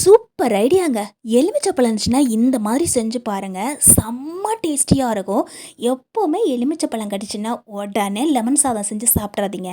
Super ஐடியாங்க. எலுமிச்சப்பழம் இருந்துச்சுன்னா இந்த மாதிரி செஞ்சு பாருங்க. செம்ம டேஸ்டியாக இருக்கும். எப்போவுமே எலுமிச்சப்பழம் கடிச்சுன்னா உடனே லெமன் சாதம் செஞ்சு சாப்பிட்றாதீங்க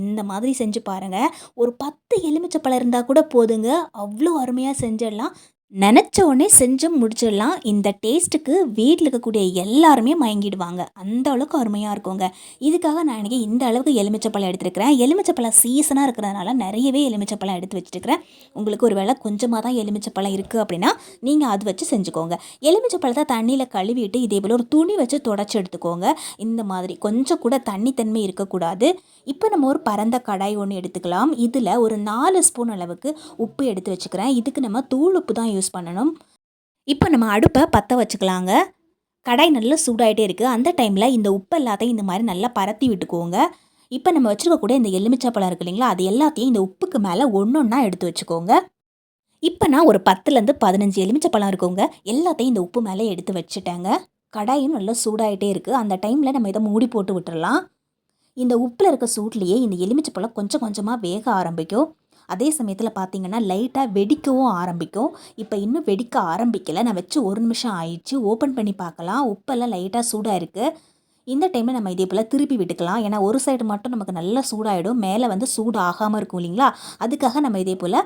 இந்த மாதிரி செஞ்சு பாருங்கள் ஒரு பத்து எலுமிச்சப்பழம் இருந்தால் கூட போதுங்க. அவ்வளோ அருமையாக செஞ்சிடலாம். நினச்ச உடனே செஞ்சு முடிச்சிடலாம். இந்த டேஸ்ட்டுக்கு வீட்டில் இருக்கக்கூடிய எல்லாருமே மயங்கிடுவாங்க. அந்த அளவுக்கு அருமையாக இருக்குங்க. இதுக்காக நான் இன்றைக்கி இந்த அளவுக்கு எலுமிச்சப்பழம் எடுத்துருக்கிறேன். எலுமிச்சப்பழம் சீசனாக இருக்கிறதுனால நிறையவே எலுமிச்சப்பழம் எடுத்து வச்சுருக்கிறேன் உங்களுக்கு ஒரு வேளை கொஞ்சமாக தான் எலுமிச்சப்பழம் இருக்குது அப்படின்னா நீங்கள் அது வச்சு செஞ்சுக்கோங்க. எலுமிச்சப்பழத்தை தண்ணியில் கழுவிட்டு இதே போல் ஒரு துணி வச்சு தொடச்சி எடுத்துக்கோங்க. இந்த மாதிரி கொஞ்சம் கூட தண்ணி தன்மை இருக்கக்கூடாது. இப்போ நம்ம ஒரு பரந்த கடாய் ஒன்று எடுத்துக்கலாம். இதில் ஒரு நாலு ஸ்பூன் அளவுக்கு உப்பு எடுத்து வச்சுக்கிறேன். இதுக்கு நம்ம தூள் உப்பு தான் யூஸ் யூஸ் பண்ணணும். இப்போ நம்ம அடுப்பை பற்ற வச்சுக்கலாங்க. கடாய் நல்லா சூடாகிட்டே இருக்குது அந்த டைமில் இந்த உப்பு எல்லாத்தையும் இந்த மாதிரி நல்லா பரத்தி விட்டுக்கோங்க. இப்போ நம்ம வச்சுருக்கக்கூடிய இந்த எலுமிச்சப்பழம் இருக்கு இல்லைங்களா? அது எல்லாத்தையும் இந்த உப்புக்கு மேலே ஒன்று ஒன்றா எடுத்து வச்சுக்கோங்க. இப்போ நான் ஒரு பத்துலேருந்து பதினஞ்சு எலுமிச்சப்பழம் இருக்குங்க. எல்லாத்தையும் இந்த உப்பு மேலே எடுத்து வச்சுட்டேங்க. கடாயும் நல்லா சூடாகிட்டே இருக்குது அந்த டைமில் நம்ம இதை மூடி போட்டு விட்டுடலாம் இந்த உப்பில் இருக்க சூட்லேயே இந்த எலுமிச்சப்பழம் கொஞ்சம் கொஞ்சமாக வேக ஆரம்பிக்கும். அதே சமயத்தில் பார்த்தீங்கன்னா லைட்டாக வெடிக்கவும் ஆரம்பிக்கும். இப்போ இன்னும் வெடிக்க ஆரம்பிக்கலை. நான் வச்சு ஒரு நிமிஷம் ஆயிடுச்சு. ஓப்பன் பண்ணி பார்க்கலாம் உப்பெல்லாம் லைட்டாக சூடாக இருக்குது இந்த டைமில் நம்ம இதே போல் திருப்பி விட்டுக்கலாம். ஏன்னா ஒரு சைடு மட்டும் நமக்கு நல்லா சூடாகிடும் மேலே வந்து சூடு ஆகாமல் இருக்கும் இல்லைங்களா? அதுக்காக நம்ம இதே போல்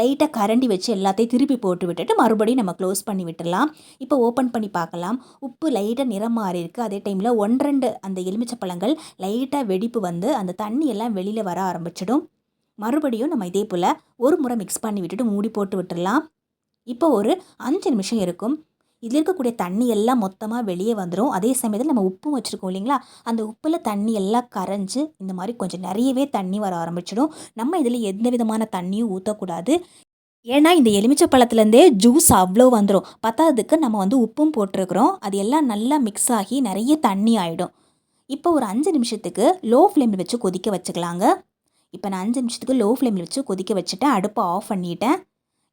லைட்டாக கரண்டி வச்சு எல்லாத்தையும் திருப்பி போட்டு விட்டுட்டு மறுபடியும் நம்ம க்ளோஸ் பண்ணி விட்டுடலாம். இப்போ ஓப்பன் பண்ணி பார்க்கலாம் உப்பு லைட்டாக நிறம் மாறி இருக்குது அதே டைமில் ஒன்றரெண்டு அந்த எலுமிச்சப்பழங்கள் லைட்டாக வெடிப்பு வந்து அந்த தண்ணி எல்லாம் வெளியில் வர ஆரம்பிச்சிடும். மறுபடியும் நம்ம இதே போல் ஒரு முறை மிக்ஸ் பண்ணி விட்டுட்டு மூடி போட்டு விட்டுடலாம் இப்போ ஒரு அஞ்சு நிமிஷம் இருக்கும். இதில் இருக்கக்கூடிய தண்ணி எல்லாம் மொத்தமாக வெளியே வந்துடும் அதே சமயத்தில் நம்ம உப்பும் வச்சுருக்கோம் இல்லைங்களா? அந்த உப்பில் தண்ணி எல்லாம் கரைஞ்சி இந்த மாதிரி கொஞ்சம் நிறையவே தண்ணி வர ஆரம்பிச்சிடும். நம்ம இதில் எந்த விதமான தண்ணியும் ஊற்றக்கூடாது ஏன்னா இந்த எலுமிச்சை பழத்துலேருந்தே ஜூஸ் அவ்வளோ வந்துடும் பத்தாததுக்கு நம்ம வந்து உப்பும் போட்டிருக்கிறோம். அது எல்லாம் நல்லா மிக்ஸ் ஆகி நிறைய தண்ணி ஆகிடும் இப்போ ஒரு அஞ்சு நிமிஷத்துக்கு லோ ஃப்ளேமில் வச்சு கொதிக்க வச்சுக்கலாங்க. இப்போ நான் அஞ்சு நிமிஷத்துக்கு லோ ஃப்ளேமில் வச்சு கொதிக்க வச்சுட்டேன். அடுப்பை ஆஃப் பண்ணிட்டேன்.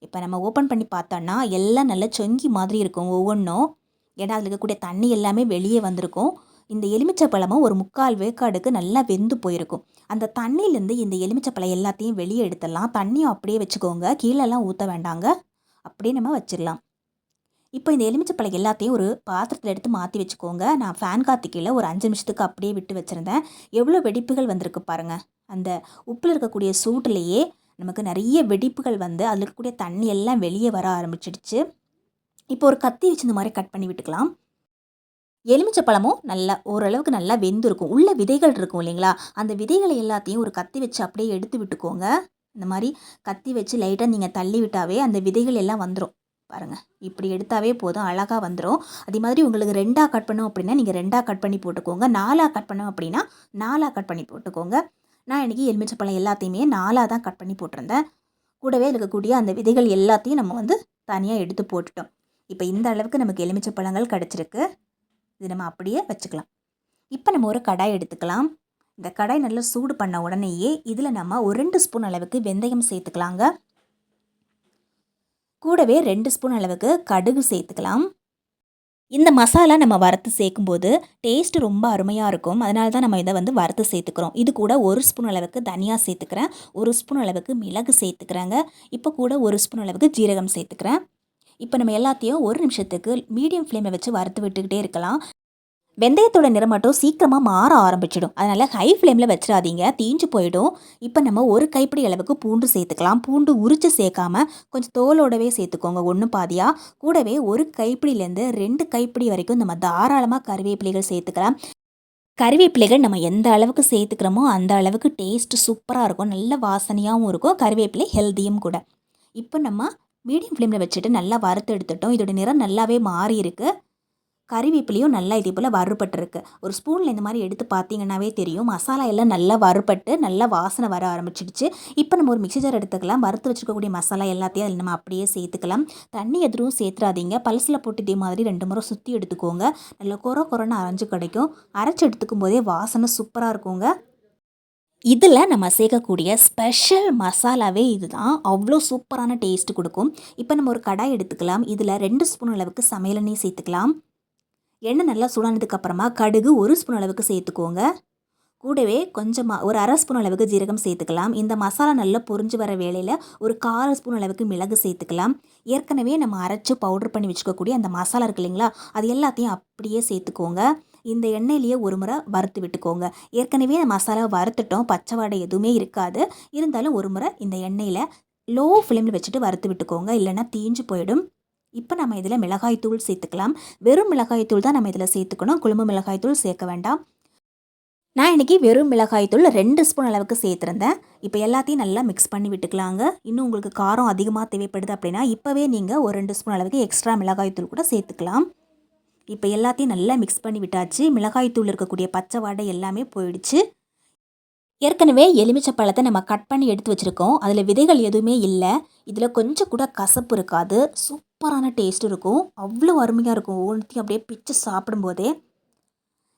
இப்போ நம்ம ஓப்பன் பண்ணி பார்த்தோன்னா எல்லாம் நல்லா சொங்கி மாதிரி இருக்கும் ஒவ்வொன்றும். ஏன்னா அதில் இருக்கக்கூடிய தண்ணி எல்லாமே வெளியே வந்திருக்கும். இந்த எலுமிச்சை பழமும் ஒரு முக்கால் வேக்காடுக்கு நல்லா வெந்து போயிருக்கும். அந்த தண்ணியிலேருந்து இந்த எலுமிச்சை பழம் எல்லாத்தையும் வெளியே எடுத்துடலாம். தண்ணியும் அப்படியே வச்சுக்கோங்க. கீழெல்லாம் ஊற்ற வேண்டாங்க. அப்படியே நம்ம வச்சிடலாம். இப்போ இந்த எலுமிச்சை பழம் எல்லாத்தையும் ஒரு பாத்திரத்தில் எடுத்து மாற்றி வச்சுக்கோங்க. நான் ஃபேன் காற்று கீழே ஒரு அஞ்சு நிமிஷத்துக்கு அப்படியே விட்டு வச்சுருந்தேன். எவ்வளோ வெடிப்புகள் வந்திருக்கு பாருங்கள் அந்த உப்பில் இருக்கக்கூடிய சூட்டிலேயே நமக்கு நிறைய வெடிப்புகள் வந்து அதில் இருக்கக்கூடிய தண்ணி எல்லாம் வெளியே வர ஆரம்பிச்சிடுச்சு. இப்போ ஒரு கத்தி வச்சு இந்த மாதிரி கட் பண்ணி விட்டுக்கலாம். எலுமிச்சை பழமும் நல்லா ஓரளவுக்கு நல்லா வெந்திருக்கும். உள்ள விதைகள் இருக்கும் இல்லைங்களா? அந்த விதைகளை எல்லாத்தையும் ஒரு கத்தி வச்சு அப்படியே எடுத்து விட்டுக்கோங்க. இந்த மாதிரி கத்தி வச்சு லைட்டாக நீங்கள் தள்ளி விட்டாவே அந்த விதைகள் எல்லாம் வந்துடும் பாருங்கள் இப்படி எடுத்தாவே போதும் அழகாக வந்துடும் அதே மாதிரி உங்களுக்கு ரெண்டாக கட் பண்ணோம் அப்படின்னா நீங்கள் ரெண்டாக கட் பண்ணி போட்டுக்கோங்க. நாலாக கட் பண்ணோம் அப்படின்னா நாலாக கட் பண்ணி போட்டுக்கோங்க. நான் இன்றைக்கி எலுமிச்சப்பழம் எல்லாத்தையுமே நாலாக தான் கட் பண்ணி போட்டிருந்தேன். கூடவே இருக்கக்கூடிய அந்த விதைகள் எல்லாத்தையும் நம்ம வந்து தனியாக எடுத்து போட்டுட்டோம். இப்போ இந்த அளவுக்கு நமக்கு எலுமிச்சப்பழங்கள் கிடச்சிருக்கு. இது நம்ம அப்படியே வச்சுக்கலாம். இப்போ நம்ம ஒரு கடாய் எடுத்துக்கலாம். இந்த கடாய் நல்லா சூடு பண்ண உடனேயே இதில் நம்ம ஒரு ரெண்டு ஸ்பூன் அளவுக்கு வெந்தயம் சேர்த்துக்கலாங்க. கூடவே ரெண்டு ஸ்பூன் அளவுக்கு கடுகு சேர்த்துக்கலாம். இந்த மசாலா நம்ம வறுத்து சேர்க்கும்போது டேஸ்ட் ரொம்ப அருமையாக இருக்கும். அதனால தான் நம்ம இதை வந்து வறுத்து சேர்த்துக்கிறோம். இது கூட ஒரு ஸ்பூன் அளவுக்கு தனியாக சேர்த்துக்கிறேன். ஒரு ஸ்பூன் அளவுக்கு மிளகு சேர்த்துக்கிறேங்க. இப்போ கூட ஒரு ஸ்பூன் அளவுக்கு ஜீரகம் சேர்த்துக்கிறேன். இப்போ நம்ம எல்லாத்தையும் ஒரு நிமிஷத்துக்கு மீடியம் ஃப்ளேமில் வச்சு வறுத்து விட்டுக்கிட்டே இருக்கலாம். வெந்தயத்தோட நிறம் மட்டும் சீக்கிரமாக மாற ஆரம்பிச்சிடும். அதனால் ஹை ஃப்ளேமில் வச்சிடாதீங்க. தீஞ்சு போயிடும். இப்போ நம்ம ஒரு கைப்பிடி அளவுக்கு பூண்டு சேர்த்துக்கலாம். பூண்டு உரித்து சேர்க்காம கொஞ்சம் தோலோடவே சேர்த்துக்கோங்க. ஒன்று பாதியாக கூடவே ஒரு கைப்பிடிலேருந்து ரெண்டு கைப்பிடி வரைக்கும் நம்ம தாராளமாக கருவேப்பிலைகள் சேர்த்துக்கலாம். கருவேப்பிலைகள் நம்ம எந்த அளவுக்கு சேர்த்துக்கிறோமோ அந்த அளவுக்கு டேஸ்ட் சூப்பராக இருக்கும். நல்ல வாசனையாகவும் இருக்கும். கருவேப்பிலை ஹெல்த்தியும் கூட. இப்போ நம்ம மீடியம் ஃப்ளேமில் வச்சுட்டு நல்லா வறுத்து எடுத்துட்டோம். இதோட நிறம் நல்லாவே மாறி இருக்குது கறிவேப்பிலையும் நல்லா இதே போல் வறுபட்டுருக்கு. ஒரு ஸ்பூனில் இந்த மாதிரி எடுத்து பார்த்தீங்கன்னாவே தெரியும். மசாலா எல்லாம் நல்லா வறுபட்டு நல்லா வாசனை வர ஆரம்பிச்சிடுச்சு. இப்போ நம்ம ஒரு மிக்சி ஜார் எடுத்துக்கலாம். வறுத்து வச்சுருக்கக்கூடிய மசாலா எல்லாத்தையும் அதில் நம்ம அப்படியே சேர்த்துக்கலாம். தண்ணி எதுவும் சேர்த்துறாதீங்க. பல்சில் போட்டு இதே மாதிரி ரெண்டு முறை சுற்றி எடுத்துக்கோங்க. நல்லா குறை குறைன்னு அரைஞ்சு கிடைக்கும். அரைச்சி எடுத்துக்கும் போதே வாசனை சூப்பராக இருக்குங்க. இதில் நம்ம சேர்க்கக்கூடிய ஸ்பெஷல் மசாலாவே இதுதான். அவ்வளோ சூப்பரான டேஸ்ட் கொடுக்கும். இப்போ நம்ம ஒரு கடாய் எடுத்துக்கலாம். இதில் ரெண்டு ஸ்பூன் அளவுக்கு சமையல் எண்ணெய் சேர்த்துக்கலாம். எண்ணெய் நல்லா சுடானதுக்கப்புறமா கடுகு ஒரு ஸ்பூன் அளவுக்கு சேர்த்துக்கோங்க. கூடவே கொஞ்சமாக ஒரு அரை ஸ்பூன் அளவுக்கு ஜீரகம் சேர்த்துக்கலாம். இந்த மசாலா நல்லா பொரிஞ்சு வர வேலையில் ஒரு கால் ஸ்பூன் அளவுக்கு மிளகு சேர்த்துக்கலாம். ஏற்கனவே நம்ம அரைச்சி பவுடர் பண்ணி வச்சுக்கக்கூடிய அந்த மசாலா இருக்கு இல்லைங்களா அது எல்லாத்தையும் அப்படியே சேர்த்துக்கோங்க. இந்த எண்ணெயிலேயே ஒரு முறை வறுத்து விட்டுக்கோங்க. ஏற்கனவே இந்த மசாலா வறுத்துட்டோம் பச்சை வாடை எதுவுமே இருக்காது. இருந்தாலும் ஒரு முறை இந்த எண்ணெயில் லோ ஃப்ளேமில் வச்சுட்டு வறுத்து விட்டுக்கோங்க. இல்லைன்னா தீஞ்சு போயிடும். இப்போ நம்ம இதில் மிளகாய் தூள் சேர்த்துக்கலாம். வெறும் மிளகாய் தூள் தான் நம்ம இதில் சேர்த்துக்கணும். குழம்பு மிளகாய் தூள் சேர்க்க வேண்டாம். நான் இன்றைக்கி வெறும் மிளகாய்த்தூள் ரெண்டு ஸ்பூன் அளவுக்கு சேர்த்துருந்தேன். இப்போ எல்லாத்தையும் நல்லா மிக்ஸ் பண்ணி விட்டுக்கலாங்க. இன்னும் உங்களுக்கு காரம் அதிகமாக தேவைப்படுது அப்படின்னா இப்போவே நீங்கள் ஒரு ரெண்டு ஸ்பூன் அளவுக்கு எக்ஸ்ட்ரா மிளகாய்த்தூள் கூட சேர்த்துக்கலாம். இப்போ எல்லாத்தையும் நல்லா மிக்ஸ் பண்ணி விட்டாச்சு. மிளகாய்த்தூள் இருக்கக்கூடிய பச்சை வாடை எல்லாமே போயிடுச்சு. ஏற்கனவே எலுமிச்சை பழத்தை நம்ம கட் பண்ணி எடுத்து வச்சுருக்கோம். அதில் விதைகள் எதுவுமே இல்லை. இதில் கொஞ்சம் கூட கசப்பு இருக்காது. சூப்பரான டேஸ்ட் இருக்கும். அவ்வளோ அருமையாக இருக்கும். ஒவ்வொன்றுத்தையும் அப்படியே பிச்சு சாப்பிடும்போதே.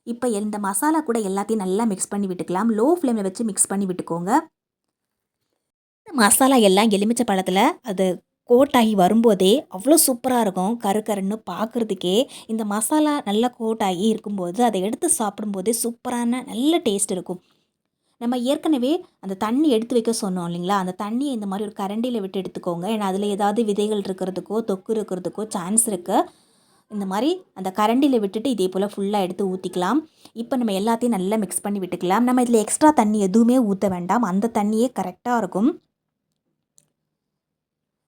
இப்போ இந்த மசாலா கூட எல்லாத்தையும் நல்லா மிக்ஸ் பண்ணி விட்டுக்கலாம். லோ ஃப்ளேமில் வச்சு மிக்ஸ் பண்ணி விட்டுக்கோங்க. இந்த மசாலா எல்லாம் எலுமிச்சை பழத்தில் அது கோட்டாகி வரும்போதே அவ்வளோ சூப்பராக இருக்கும். கரு கருன்னு பார்க்குறதுக்கே இந்த மசாலா நல்லா கோட்டாகி இருக்கும்போது அதை எடுத்து சாப்பிடும்போதே சூப்பரான நல்ல டேஸ்ட் இருக்கும். நம்ம ஏற்கனவே அந்த தண்ணி எடுத்து வைக்க சொன்னோம் இல்லைங்களா? அந்த தண்ணியை இந்த மாதிரி ஒரு கரண்டியில் விட்டு எடுத்துக்கோங்க. ஏன்னா அதில் ஏதாவது விதைகள் இருக்கிறதுக்கோ தொக்கு இருக்கிறதுக்கோ சான்ஸ் இருக்குது இந்த மாதிரி அந்த கரண்டியில் விட்டுட்டு இதே போல் ஃபுல்லாக எடுத்து ஊற்றிக்கலாம் இப்போ நம்ம எல்லாத்தையும் நல்லா மிக்ஸ் பண்ணி விட்டுக்கலாம். நம்ம இதில் எக்ஸ்ட்ரா தண்ணி எதுவுமே ஊற்ற வேண்டாம். அந்த தண்ணியே கரெக்டாக இருக்கும்.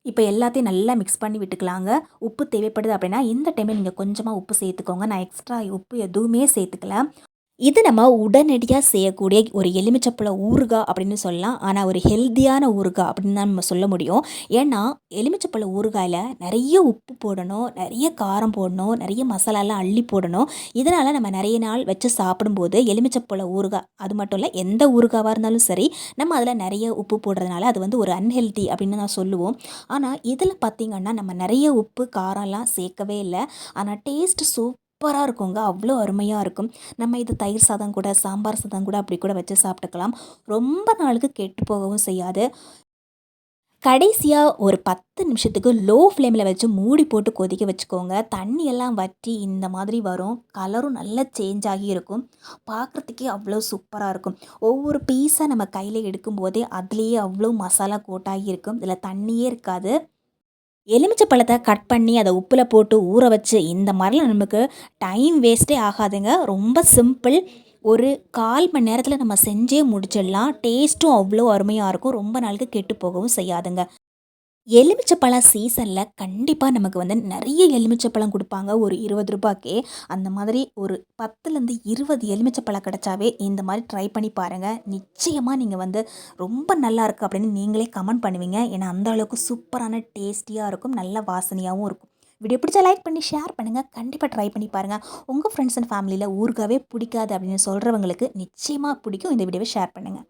இப்போ எல்லாத்தையும் நல்லா மிக்ஸ் பண்ணி விட்டுக்கலாங்க. உப்பு தேவைப்படுது அப்படின்னா இந்த டைமில் நீங்கள் கொஞ்சமாக உப்பு சேர்த்துக்கோங்க. நான் எக்ஸ்ட்ரா உப்பு எதுவுமே சேர்த்துக்கல. இது நம்ம உடனடியாக செய்யக்கூடிய ஒரு எலுமிச்சப்பழ ஊறுகாய் அப்படின்னு சொல்லலாம். ஆனால் ஒரு ஹெல்த்தியான ஊறுகாய் அப்படின்னு தான் நம்ம சொல்ல முடியும். ஏன்னா எலுமிச்சப்பழ ஊறுகாயில் நிறைய உப்பு போடணும் நிறைய காரம் போடணும் நிறைய மசாலாலாம் அள்ளி போடணும். இதனால் நம்ம நிறைய நாள் வச்சு சாப்பிடும்போது எலுமிச்சப்பழ ஊறுகாய் அது மட்டும் இல்லை எந்த ஊறுகாவாக இருந்தாலும் சரி நம்ம அதில் நிறைய உப்பு போடுறதுனால அது வந்து ஒரு அன்ஹெல்தி அப்படின்னு நான் சொல்லுவோம். ஆனால் இதில் பார்த்திங்கன்னா நம்ம நிறைய உப்பு காரம்லாம் சேர்க்கவே இல்லை. ஆனால் டேஸ்ட் சூப் சூப்பராக இருக்குங்க. அவ்வளோ அருமையாக இருக்கும். நம்ம இது தயிர் சாதம் கூட சாம்பார் சாதம் கூட அப்படி கூட வச்சு சாப்பிட்டுக்கலாம். ரொம்ப நாளுக்கு கெட்டு போகவும் செய்யாது. கடைசியாக ஒரு பத்து நிமிஷத்துக்கு லோ ஃப்ளேமில் வச்சு மூடி போட்டு கொதிக்க வச்சுக்கோங்க. தண்ணியெல்லாம் வற்றி இந்த மாதிரி வரும். கலரும் நல்லா சேஞ்ச் ஆகி இருக்கும். பார்க்குறதுக்கே அவ்வளோ சூப்பராக இருக்கும். ஒவ்வொரு பீஸாக நம்ம கையில் எடுக்கும்போதே அதுலேயே அவ்வளோ மசாலா கோட்டாகி இருக்கும். இதில் தண்ணியே இருக்காது. எலுமிச்சை பழத்தை கட் பண்ணி அதை உப்பில் போட்டு ஊற வச்சு இந்த மாதிரிலாம் நமக்கு டைம் வேஸ்ட்டே ஆகாதுங்க. ரொம்ப சிம்பிள் ஒரு கால் மணி நேரத்தில் நம்ம செஞ்சே முடிச்சிடலாம். டேஸ்ட்டும் அவ்வளோ அருமையாக இருக்கும். ரொம்ப நாளுக்கு கெட்டு போகவும் செய்யாதுங்க. எலுமிச்சப்பழம் சீசனில் கண்டிப்பாக நமக்கு வந்து நிறைய எலுமிச்சப்பழம் கொடுப்பாங்க. ஒரு இருபது ரூபாய்க்கே. அந்த மாதிரி ஒரு பத்துலேருந்து இருபது எலுமிச்சப்பழம் கிடச்சாவே இந்த மாதிரி ட்ரை பண்ணி பாருங்கள் நிச்சயமாக நீங்கள் வந்து ரொம்ப நல்லா இருக்குது அப்படின்னு நீங்களே கமெண்ட் பண்ணுவீங்க. ஏன்னா அந்த அளவுக்கு சூப்பரான டேஸ்டியாக இருக்கும். நல்ல வாசனையாகவும் இருக்கும். வீடியோ பிடிச்சா லைக் பண்ணி ஷேர் பண்ணுங்கள் கண்டிப்பாக ட்ரை பண்ணி பாருங்கள் உங்கள் ஃப்ரெண்ட்ஸ் அண்ட் ஃபேமிலியில் ஊருக்காவே பிடிக்காது அப்படின்னு சொல்கிறவங்களுக்கு நிச்சயமாக பிடிக்கும். இந்த வீடியோவை ஷேர் பண்ணுங்கள்